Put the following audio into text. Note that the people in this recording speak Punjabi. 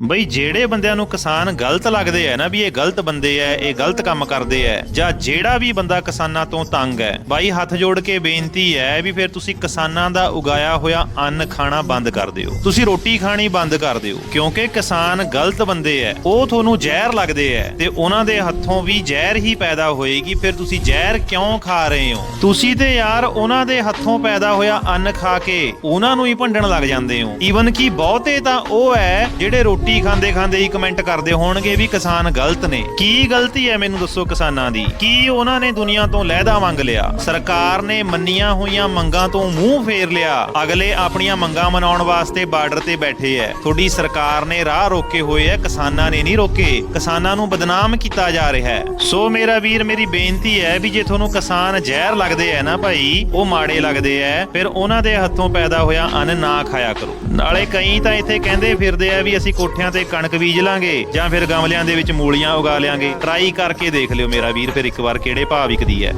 ਬਈ ਜਿਹੜੇ ਬੰਦਿਆਂ ਨੂੰ ਕਿਸਾਨ ਗਲਤ ਲੱਗਦੇ ਆ ਨਾ ਵੀ ਇਹ ਗਲਤ ਬੰਦੇ ਐ ਇਹ ਗਲਤ ਕੰਮ ਕਰਦੇ ਐ ਜਾਂ ਜਿਹੜਾ ਵੀ ਬੰਦਾ ਕਿਸਾਨਾਂ ਤੋਂ ਤੰਗ ਐ ਬਾਈ ਹੱਥ ਜੋੜ ਕੇ ਬੇਨਤੀ ਐ ਵੀ ਫਿਰ ਤੁਸੀਂ ਕਿਸਾਨਾਂ ਦਾ ਉਗਾਇਆ ਹੋਇਆ ਅੰਨ ਖਾਣਾ ਬੰਦ ਕਰ ਦਿਓ। ਤੁਸੀਂ ਰੋਟੀ ਖਾਣੀ ਬੰਦ ਕਰ ਦਿਓ, ਕਿਉਂਕਿ ਕਿਸਾਨ ਗਲਤ ਬੰਦੇ ਐ ਉਹ ਤੁਹਾਨੂੰ ਜ਼ਹਿਰ ਲੱਗਦੇ ਐ ਤੇ ਉਹਨਾਂ ਦੇ ਹੱਥੋਂ ਵੀ ਜ਼ਹਿਰ ਹੀ ਪੈਦਾ ਹੋਏਗੀ, ਫਿਰ ਤੁਸੀਂ ਜ਼ਹਿਰ ਕਿਉਂ ਖਾ ਰਹੇ ਹੋ? ਤੁਸੀਂ ਤੇ ਯਾਰ ਉਹਨਾਂ ਦੇ ਹੱਥੋਂ ਪੈਦਾ ਹੋਇਆ ਅੰਨ ਖਾ ਕੇ ਉਹਨਾਂ ਨੂੰ ਹੀ ਭੰਡਣ ਲੱਗ ਜਾਂਦੇ ਹੋ। ਈਵਨ ਕਿ ਬਹੁਤੇ ਤਾਂ ਉਹ ਐ ਜਿਹੜੇ ਰੋਟੀ ਖਾਂਦੇ ਖਾਂਦੇ ਹੀ ਕਮੈਂਟ ਕਰਦੇ ਹੋਣਗੇ ਵੀ ਕਿਸਾਨ ਗਲਤ ਨੇ। ਕੀ ਗਲਤੀ ਹੈ ਮੈਨੂੰ ਦੱਸੋ ਕਿਸਾਨਾਂ ਦੀ? ਕੀ ਉਹਨਾਂ ਨੇ ਦੁਨੀਆ ਤੋਂ ਲਹਿਦਾ ਮੰਗ ਲਿਆ? ਸਰਕਾਰ ਨੇ ਮੰਨੀਆਂ ਹੋਈਆਂ ਮੰਗਾਂ ਤੋਂ ਮੂੰਹ ਫੇਰ ਲਿਆ। ਅਗਲੇ ਆਪਣੀਆਂ ਮੰਗਾਂ ਮਨਾਉਣ ਵਾਸਤੇ ਬਾਰਡਰ ਤੇ ਬੈਠੇ ਐ। ਤੁਹਾਡੀ ਸਰਕਾਰ ਨੇ ਰਾਹ ਰੋਕੇ ਹੋਏ ਐ, ਕਿਸਾਨਾਂ ਨੇ ਨਹੀਂ ਰੋਕੇ। ਕਿਸਾਨਾਂ ਨੂੰ ਬਦਨਾਮ ਕੀਤਾ ਜਾ ਰਿਹਾ ਹੈ ਸੋ ਮੇਰਾ ਵੀਰ, ਮੇਰੀ ਬੇਨਤੀ ਹੈ ਵੀ ਜੇ ਤੁਹਾਨੂੰ ਕਿਸਾਨ ਜ਼ਹਿਰ ਲੱਗਦੇ ਐ ਨਾ ਭਾਈ, ਉਹ ਮਾੜੇ ਲੱਗਦੇ ਐ, ਫਿਰ ਉਹਨਾਂ ਦੇ ਹੱਥੋਂ ਪੈਦਾ ਹੋਇਆ ਅੰਨ ਨਾ ਖਾਇਆ ਕਰੋ। ਨਾਲੇ ਕਈ ਤਾਂ ਇੱਥੇ ਕਹਿੰਦੇ ਫਿਰਦੇ ਆ ਵੀ ਅਸੀਂ ਕੋਠੇ ਕੋਠਿਆਂ ਤੇ ਕਣਕ ਬੀਜ ਲਾਂਗੇ ਜਾਂ ਫਿਰ ਗਮਲਿਆਂ ਦੇ ਵਿੱਚ ਮੂਲੀਆਂ ਉਗਾ ਲਿਆਂਗੇ। ਟਰਾਈ ਕਰਕੇ ਦੇਖ ਲਿਓ ਮੇਰਾ ਵੀਰ, ਫਿਰ ਇੱਕ ਵਾਰ ਕਿਹੜੇ ਭਾਅ ਵਿਕਦੀ ਹੈ।